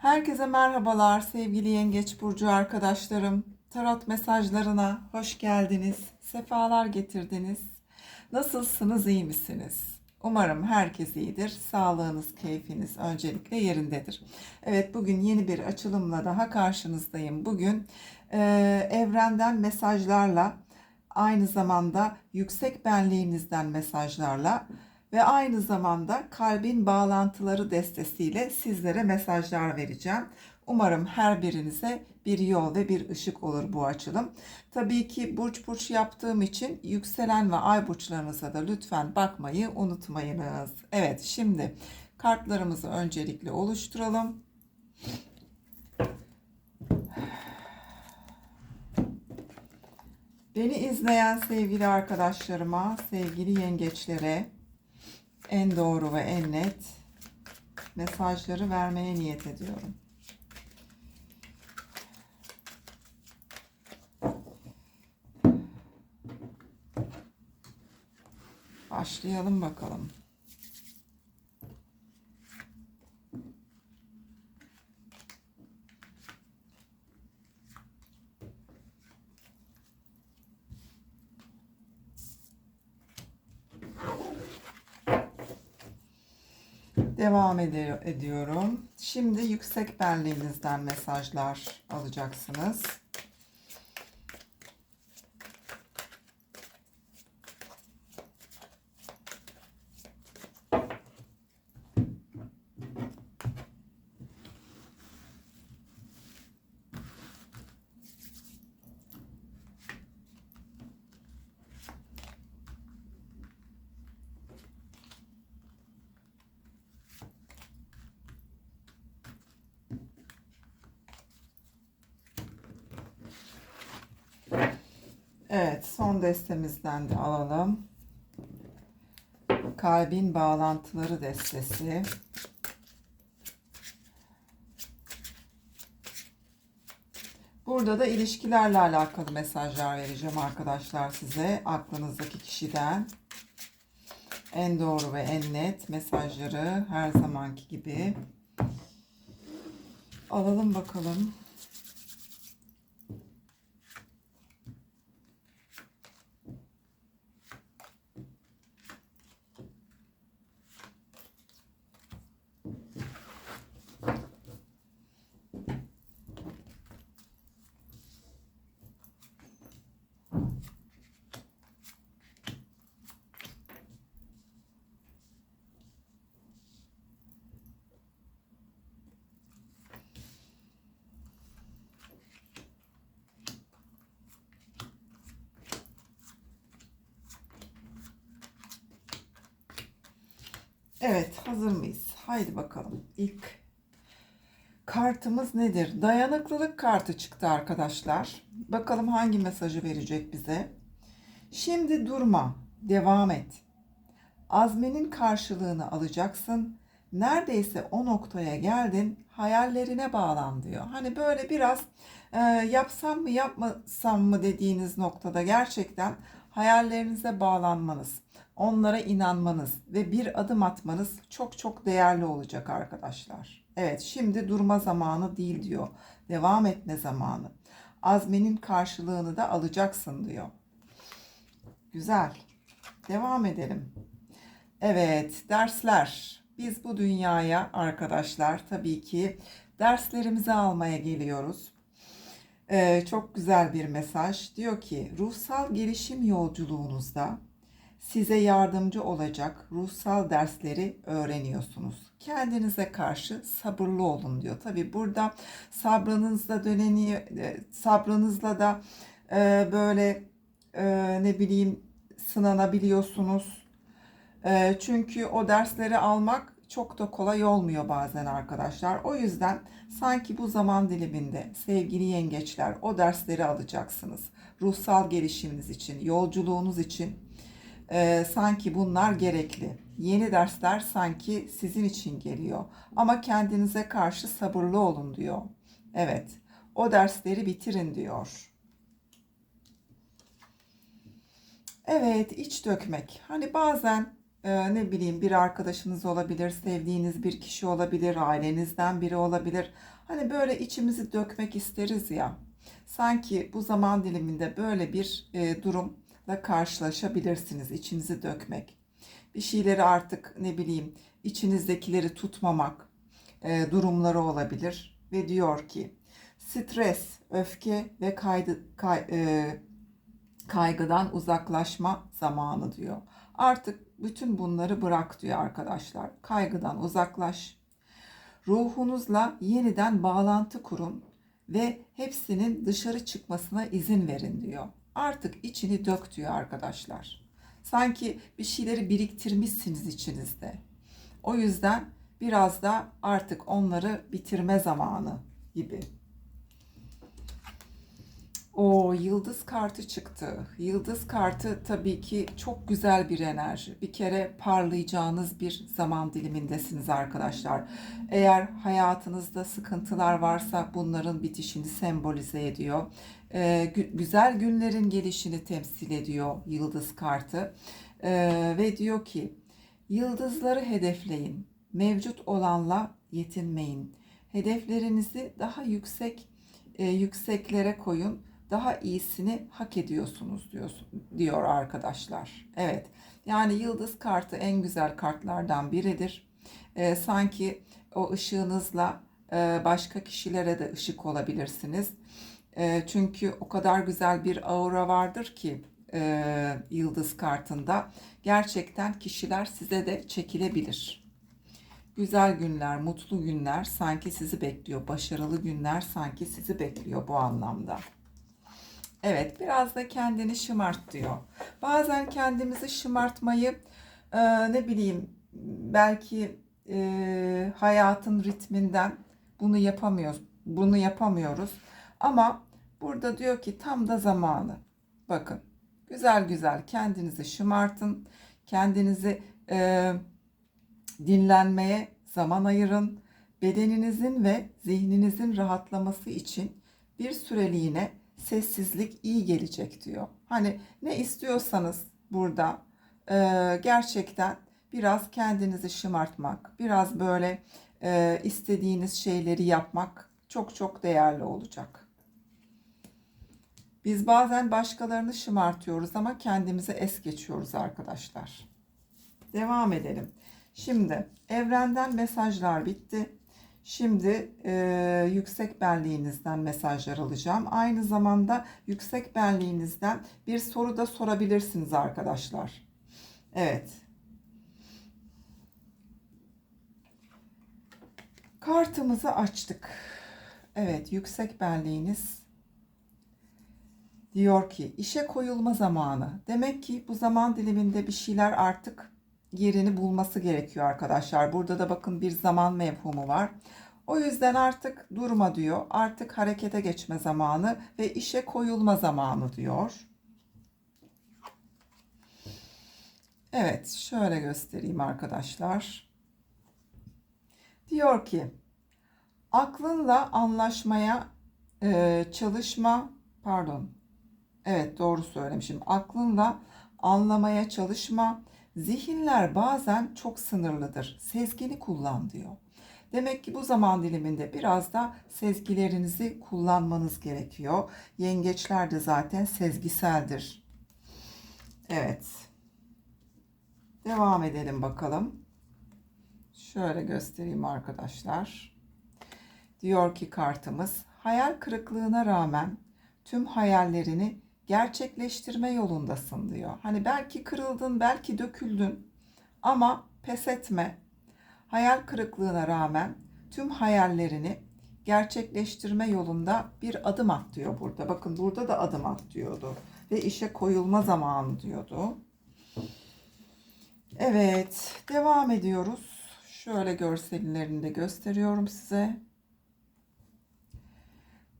Herkese merhabalar sevgili Yengeç Burcu arkadaşlarım. Tarot mesajlarına hoş geldiniz. Sefalar getirdiniz. Nasılsınız, iyi misiniz? Umarım herkes iyidir. Sağlığınız, keyfiniz öncelikle yerindedir. Evet bugün yeni bir açılımla daha karşınızdayım. Bugün e, evrenden mesajlarla aynı zamanda yüksek benliğinizden mesajlarla ve aynı zamanda kalbin bağlantıları destesiyle sizlere mesajlar vereceğim. Umarım her birinize bir yol ve bir ışık olur bu açılım. Tabii ki burç burç yaptığım için yükselen ve ay burçlarınıza da lütfen bakmayı unutmayınız. Evet şimdi kartlarımızı öncelikle oluşturalım. Beni izleyen sevgili arkadaşlarıma, sevgili yengeçlere en doğru ve en net mesajları vermeye niyet ediyorum. Başlayalım bakalım. Devam ediyorum. Şimdi yüksek benliğinizden mesajlar alacaksınız. Evet, son destemizden de alalım. Kalbin bağlantıları destesi. Burada da ilişkilerle alakalı mesajlar vereceğim arkadaşlar size. Aklınızdaki kişiden en doğru ve en net mesajları her zamanki gibi alalım bakalım. Evet, hazır mıyız? Haydi bakalım. İlk kartımız nedir? Dayanıklılık kartı çıktı arkadaşlar. Bakalım hangi mesajı verecek bize? Şimdi durma, devam et. Azminin karşılığını alacaksın. Neredeyse o noktaya geldin, hayallerine bağlan diyor. Hani böyle biraz e, yapsam mı yapmasam mı dediğiniz noktada gerçekten hayallerinize bağlanmanız, onlara inanmanız ve bir adım atmanız çok çok değerli olacak arkadaşlar. Evet, şimdi durma zamanı değil diyor. Devam etme zamanı. Azmenin karşılığını da alacaksın diyor. Güzel. Devam edelim. Evet, dersler. Biz bu dünyaya arkadaşlar tabii ki derslerimizi almaya geliyoruz. Ee, çok güzel bir mesaj. Diyor ki ruhsal gelişim yolculuğunuzda size yardımcı olacak ruhsal dersleri öğreniyorsunuz. Kendinize karşı sabırlı olun diyor. Tabi burada sabrınızla döneni, e, sabrınızla da e, böyle e, ne bileyim sınanabiliyorsunuz. E, çünkü o dersleri almak çok da kolay olmuyor bazen arkadaşlar. O yüzden sanki bu zaman diliminde sevgili yengeçler o dersleri alacaksınız. Ruhsal gelişiminiz için, yolculuğunuz için e, sanki bunlar gerekli. Yeni dersler sanki sizin için geliyor. Ama kendinize karşı sabırlı olun diyor. Evet, o dersleri bitirin diyor. Evet, iç dökmek. Hani bazen e, ne bileyim bir arkadaşınız olabilir, sevdiğiniz bir kişi olabilir, ailenizden biri olabilir. Hani böyle içimizi dökmek isteriz ya. Sanki bu zaman diliminde böyle bir e, durumla karşılaşabilirsiniz. İçinizi dökmek. Bir şeyleri artık ne bileyim içinizdekileri tutmamak e, durumları olabilir. Ve diyor ki stres, öfke ve kaydı, kay, e, kaygıdan uzaklaşma zamanı diyor. Artık bütün bunları bırak diyor arkadaşlar. Kaygıdan uzaklaş. Ruhunuzla yeniden bağlantı kurun ve hepsinin dışarı çıkmasına izin verin diyor. Artık içini dök diyor arkadaşlar. Sanki bir şeyleri biriktirmişsiniz içinizde. O yüzden biraz da artık onları bitirme zamanı gibi. O yıldız kartı çıktı. Yıldız kartı tabii ki çok güzel bir enerji. Bir kere parlayacağınız bir zaman dilimindesiniz arkadaşlar. Eğer hayatınızda sıkıntılar varsa bunların bitişini sembolize ediyor. Ee, gü- güzel günlerin gelişini temsil ediyor yıldız kartı. Ee, ve diyor ki yıldızları hedefleyin. Mevcut olanla yetinmeyin. Hedeflerinizi daha yüksek e, yükseklere koyun daha iyisini hak ediyorsunuz diyorsun, diyor arkadaşlar. Evet yani yıldız kartı en güzel kartlardan biridir. Ee, sanki o ışığınızla e, başka kişilere de ışık olabilirsiniz. E, çünkü o kadar güzel bir aura vardır ki e, yıldız kartında. Gerçekten kişiler size de çekilebilir. Güzel günler, mutlu günler sanki sizi bekliyor. Başarılı günler sanki sizi bekliyor bu anlamda. Evet, biraz da kendini şımart diyor. Bazen kendimizi şımartmayı e, ne bileyim belki e, hayatın ritminden bunu yapamıyoruz. Bunu yapamıyoruz. Ama burada diyor ki tam da zamanı. Bakın, güzel güzel kendinizi şımartın. Kendinizi e, dinlenmeye zaman ayırın. Bedeninizin ve zihninizin rahatlaması için bir süreliğine sessizlik iyi gelecek diyor. Hani ne istiyorsanız burada e, gerçekten biraz kendinizi şımartmak, biraz böyle e, istediğiniz şeyleri yapmak çok çok değerli olacak. Biz bazen başkalarını şımartıyoruz ama kendimizi es geçiyoruz arkadaşlar. Devam edelim. Şimdi evrenden mesajlar bitti. Şimdi e, yüksek benliğinizden mesajlar alacağım. Aynı zamanda yüksek benliğinizden bir soru da sorabilirsiniz arkadaşlar. Evet. Kartımızı açtık. Evet, yüksek benliğiniz diyor ki işe koyulma zamanı. Demek ki bu zaman diliminde bir şeyler artık yerini bulması gerekiyor arkadaşlar. Burada da bakın bir zaman mevhumu var. O yüzden artık durma diyor. Artık harekete geçme zamanı ve işe koyulma zamanı diyor. Evet, şöyle göstereyim arkadaşlar. Diyor ki, aklınla anlaşmaya e, çalışma, pardon, evet doğru söylemişim. Aklınla anlamaya çalışma, Zihinler bazen çok sınırlıdır. Sezgini kullan diyor. Demek ki bu zaman diliminde biraz da sezgilerinizi kullanmanız gerekiyor. Yengeçler de zaten sezgiseldir. Evet. Devam edelim bakalım. Şöyle göstereyim arkadaşlar. Diyor ki kartımız hayal kırıklığına rağmen tüm hayallerini gerçekleştirme yolundasın diyor. Hani belki kırıldın, belki döküldün ama pes etme. Hayal kırıklığına rağmen tüm hayallerini gerçekleştirme yolunda bir adım at diyor burada. Bakın burada da adım at diyordu. Ve işe koyulma zamanı diyordu. Evet, devam ediyoruz. Şöyle görsellerini de gösteriyorum size.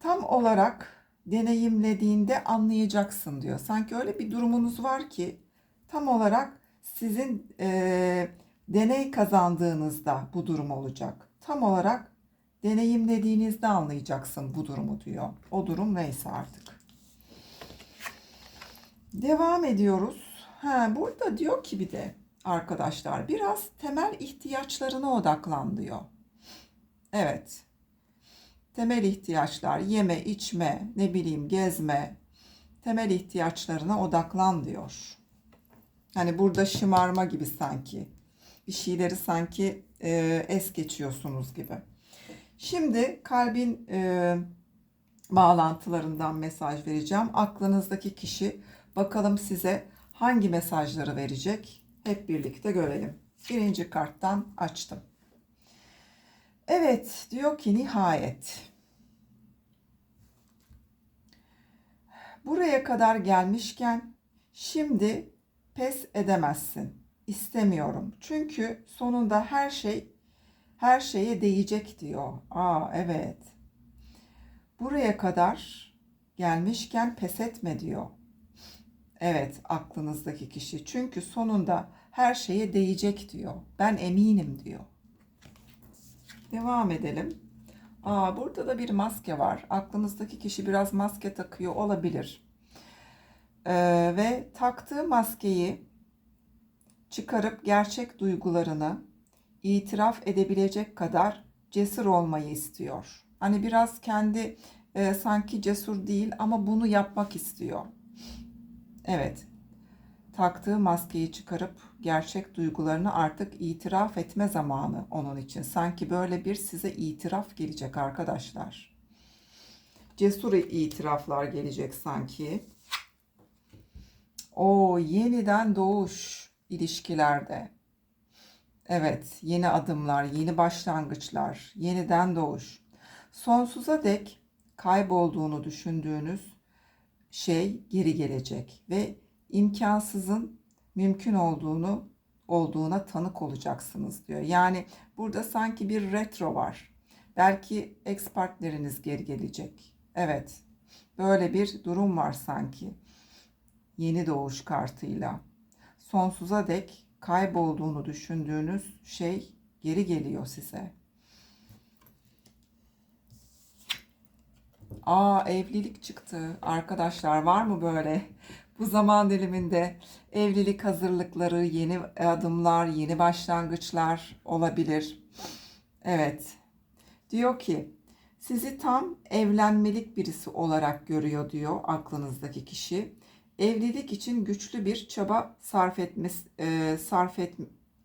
Tam olarak deneyimlediğinde anlayacaksın diyor. Sanki öyle bir durumunuz var ki tam olarak sizin e, deney kazandığınızda bu durum olacak. Tam olarak deneyimlediğinizde anlayacaksın bu durumu diyor. O durum neyse artık. Devam ediyoruz. Ha, burada diyor ki bir de arkadaşlar biraz temel ihtiyaçlarına odaklan diyor. Evet. Temel ihtiyaçlar, yeme, içme, ne bileyim gezme, temel ihtiyaçlarına odaklan diyor. Hani burada şımarma gibi sanki. Bir şeyleri sanki e, es geçiyorsunuz gibi. Şimdi kalbin e, bağlantılarından mesaj vereceğim. Aklınızdaki kişi bakalım size hangi mesajları verecek? Hep birlikte görelim. Birinci karttan açtım. Evet, diyor ki nihayet. Buraya kadar gelmişken şimdi pes edemezsin. İstemiyorum. Çünkü sonunda her şey her şeye değecek diyor. Aa evet. Buraya kadar gelmişken pes etme diyor. Evet, aklınızdaki kişi. Çünkü sonunda her şeye değecek diyor. Ben eminim diyor. Devam edelim. Aa, burada da bir maske var. Aklınızdaki kişi biraz maske takıyor olabilir. Ee, ve taktığı maskeyi çıkarıp gerçek duygularını itiraf edebilecek kadar cesur olmayı istiyor. Hani biraz kendi e, sanki cesur değil ama bunu yapmak istiyor. Evet. Taktığı maskeyi çıkarıp gerçek duygularını artık itiraf etme zamanı onun için. Sanki böyle bir size itiraf gelecek arkadaşlar. Cesur itiraflar gelecek sanki. O yeniden doğuş ilişkilerde. Evet, yeni adımlar, yeni başlangıçlar, yeniden doğuş. Sonsuza dek kaybolduğunu düşündüğünüz şey geri gelecek ve imkansızın mümkün olduğunu olduğuna tanık olacaksınız diyor. Yani burada sanki bir retro var. Belki ex partneriniz geri gelecek. Evet. Böyle bir durum var sanki. Yeni doğuş kartıyla. Sonsuza dek kaybolduğunu düşündüğünüz şey geri geliyor size. Aa evlilik çıktı. Arkadaşlar var mı böyle bu zaman diliminde evlilik hazırlıkları, yeni adımlar, yeni başlangıçlar olabilir. Evet. Diyor ki sizi tam evlenmelik birisi olarak görüyor diyor aklınızdaki kişi. Evlilik için güçlü bir çaba sarf etmesi e, sarf et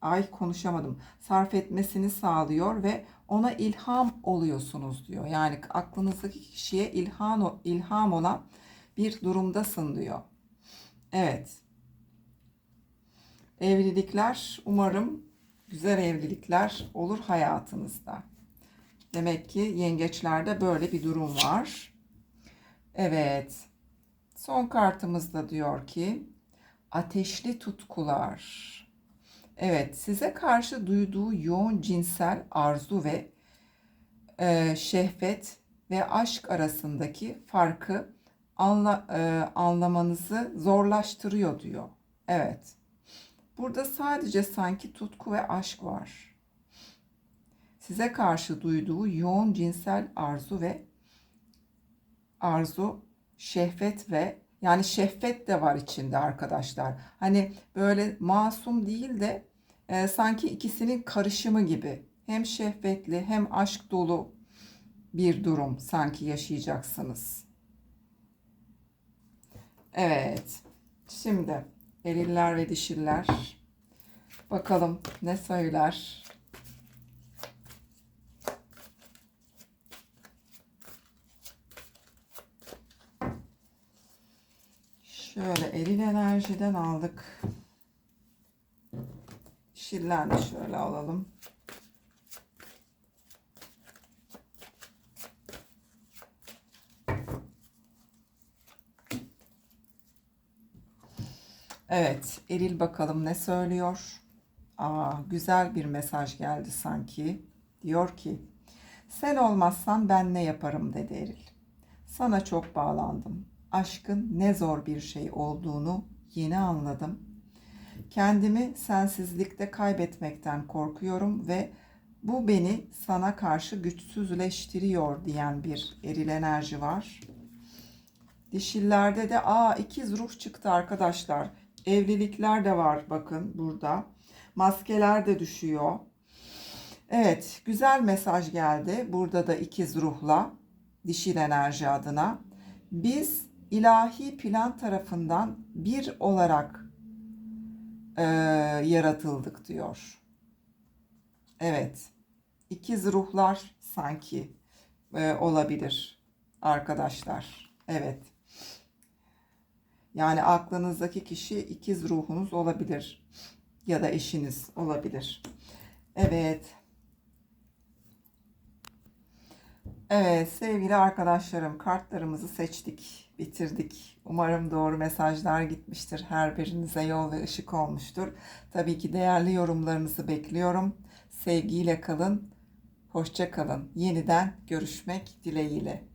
ay konuşamadım. Sarf etmesini sağlıyor ve ona ilham oluyorsunuz diyor. Yani aklınızdaki kişiye ilham ilham olan bir durumdasın diyor. Evet. Evlilikler umarım güzel evlilikler olur hayatınızda. Demek ki yengeçlerde böyle bir durum var. Evet. Son kartımızda diyor ki ateşli tutkular. Evet, size karşı duyduğu yoğun cinsel arzu ve e, şehvet ve aşk arasındaki farkı anla, e, anlamanızı zorlaştırıyor diyor. Evet. Burada sadece sanki tutku ve aşk var. Size karşı duyduğu yoğun cinsel arzu ve arzu, şehvet ve yani şehvet de var içinde arkadaşlar. Hani böyle masum değil de e, sanki ikisinin karışımı gibi. Hem şehvetli hem aşk dolu bir durum sanki yaşayacaksınız. Evet. Şimdi eriller ve dişiller. Bakalım ne söyler. Şöyle eril enerjiden aldık. Dişiller de şöyle alalım. Evet, Eril bakalım ne söylüyor? Aa, güzel bir mesaj geldi sanki. Diyor ki, sen olmazsan ben ne yaparım dedi Eril. Sana çok bağlandım. Aşkın ne zor bir şey olduğunu yeni anladım. Kendimi sensizlikte kaybetmekten korkuyorum ve bu beni sana karşı güçsüzleştiriyor diyen bir eril enerji var. Dişillerde de aa ikiz ruh çıktı arkadaşlar. Evlilikler de var bakın burada. Maskeler de düşüyor. Evet, güzel mesaj geldi. Burada da ikiz ruhla, dişil enerji adına. Biz ilahi plan tarafından bir olarak e, yaratıldık diyor. Evet, ikiz ruhlar sanki e, olabilir arkadaşlar. Evet. Yani aklınızdaki kişi ikiz ruhunuz olabilir ya da eşiniz olabilir. Evet. Evet sevgili arkadaşlarım kartlarımızı seçtik, bitirdik. Umarım doğru mesajlar gitmiştir. Her birinize yol ve ışık olmuştur. Tabii ki değerli yorumlarınızı bekliyorum. Sevgiyle kalın, hoşça kalın. Yeniden görüşmek dileğiyle.